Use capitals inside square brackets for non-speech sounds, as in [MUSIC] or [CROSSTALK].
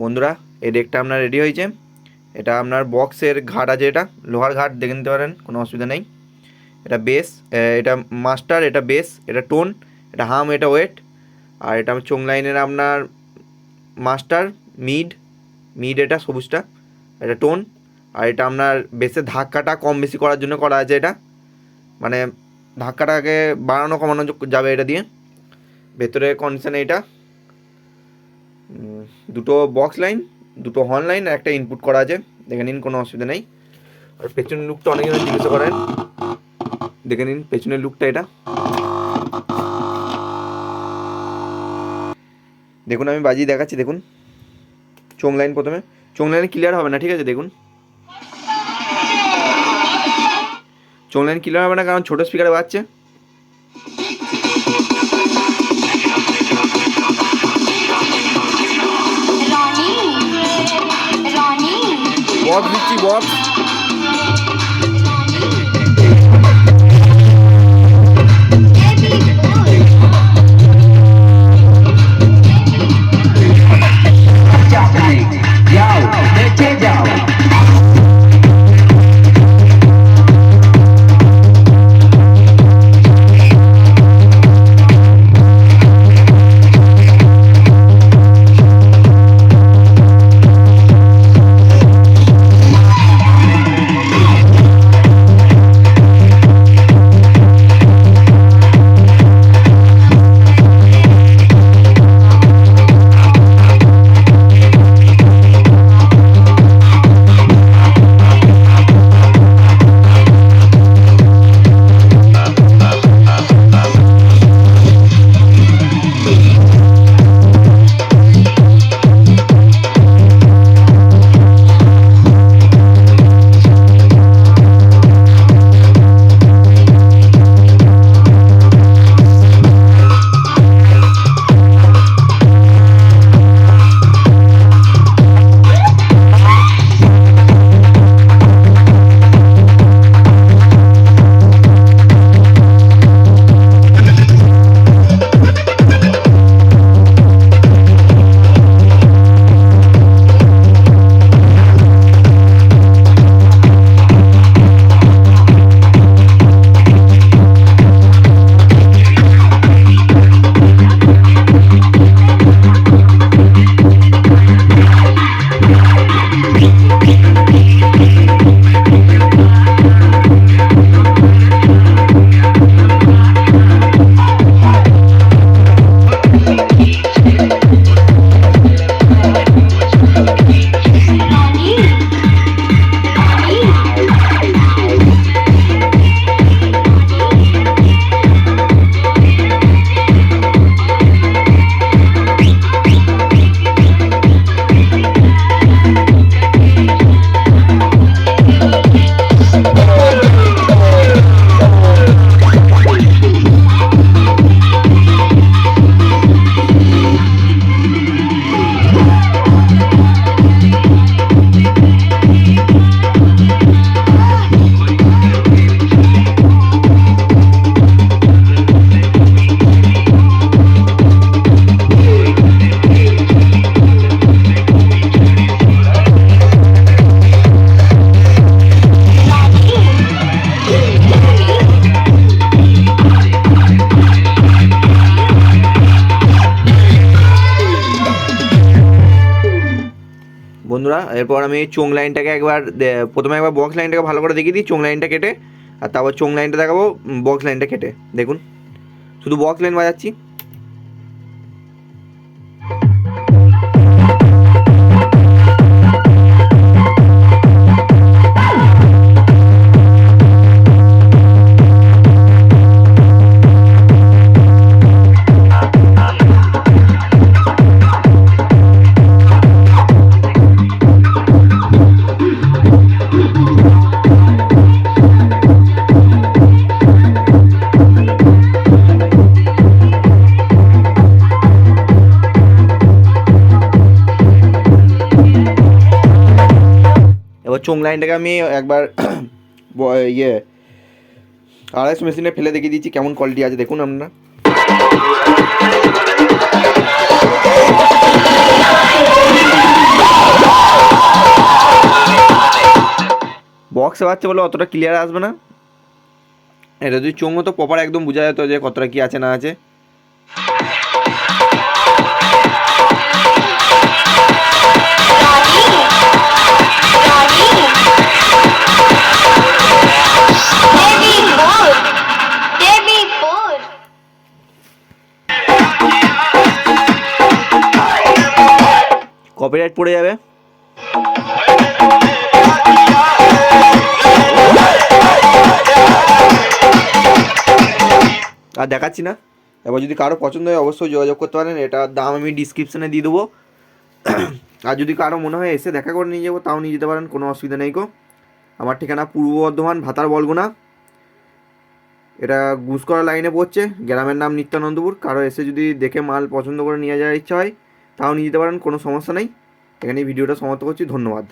বন্ধুরা, এই ডেকটা আপনার রেডি হয়েছে। এটা আপনার বক্সের ঘাট আছে এটা, লোহার ঘাট, দেখে নিতে পারেন, কোনো অসুবিধা নেই। এটা বেস এটা মাস্টার এটা বেস এটা টোন এটা হাম এটা ওয়েট আর এটা চোং লাইনের আপনার মাস্টার মিড মিড এটা সবুজটা, এটা টোন আর এটা আপনার বেসের ধাক্কাটা কম বেশি করার জন্য করা আছে এটা। মানে ধাক্কাটাকে বাড়ানো কমানো যাবে এটা দিয়ে। ভেতরে কন্ডিশন এটা দুটো বক্স লাইন দুটো হর্ন লাইন আর একটা ইনপুট করা আছে। দেখে নিন, কোনো অসুবিধা নেই। আর পেছনের লুকটা অনেকজন জিজ্ঞাসা করেন। দেখে নিন, পেছনের লুকটা এটা। দেখুন, আমি বাজিয়ে দেখাচ্ছি, দেখুন। চোং লাইন প্রথমে। চোং লাইন ক্লিয়ার হবে না, ঠিক আছে, দেখুন। চোং লাইন ক্লিয়ার হবে না, কারণ ছোটো স্পিকারে বাজছে। বক্স দিচ্ছি বক্স বন্ধুরা, এরপর আমি চোং লাইনটাকে একবার প্রথমে একবার বক্স লাইনটাকে ভালো করে দেখিয়ে দিই চোং লাইনটা কেটে, আর তারপর চোং লাইনটা দেখাবো বক্স লাইনটা কেটে, দেখুন। শুধু বক্স লাইন বাজাচ্ছি। এবার চোং লাইনটাকে আমি একবার [CLEARS THROAT] ইয়ে আড়াইশো মেশিনে ফেলে দেখিয়ে দিচ্ছি কেমন কোয়ালিটি আছে। দেখুন আপনারা। বক্সে বাচ্চা বলে অতটা ক্লিয়ার আসবে না। এটা যদি চোঙ তো প্রপার একদম বোঝা যেত যে কতটা কী আছে না আছে। কপিরাইট পড়ে যাবে। আর দেখাচ্ছি না। এবার যদি কারও পছন্দ হয়, অবশ্যই যোগাযোগ করতে পারেন। এটার দাম আমি ডিসক্রিপশানে দিয়ে দেবো। আর যদি কারও মনে হয় এসে দেখা করে নিয়ে যাব, তাও নিয়ে যেতে পারেন, কোনো অসুবিধা নেই কো আমার ঠিকানা পূর্ব বর্ধমান, ভাতার বলগুনা। এটা গুসকরা লাইনে পড়ছে। গ্রামের নাম নিত্যানন্দপুর। কারও এসে যদি দেখে মাল পছন্দ করে নিয়ে যাওয়ার ইচ্ছা হয় তাও নিয়ে যেতে পারেন কোনো সমস্যা নেই। এখানে ভিডিওটা সমাপ্ত করছি ধন্যবাদ।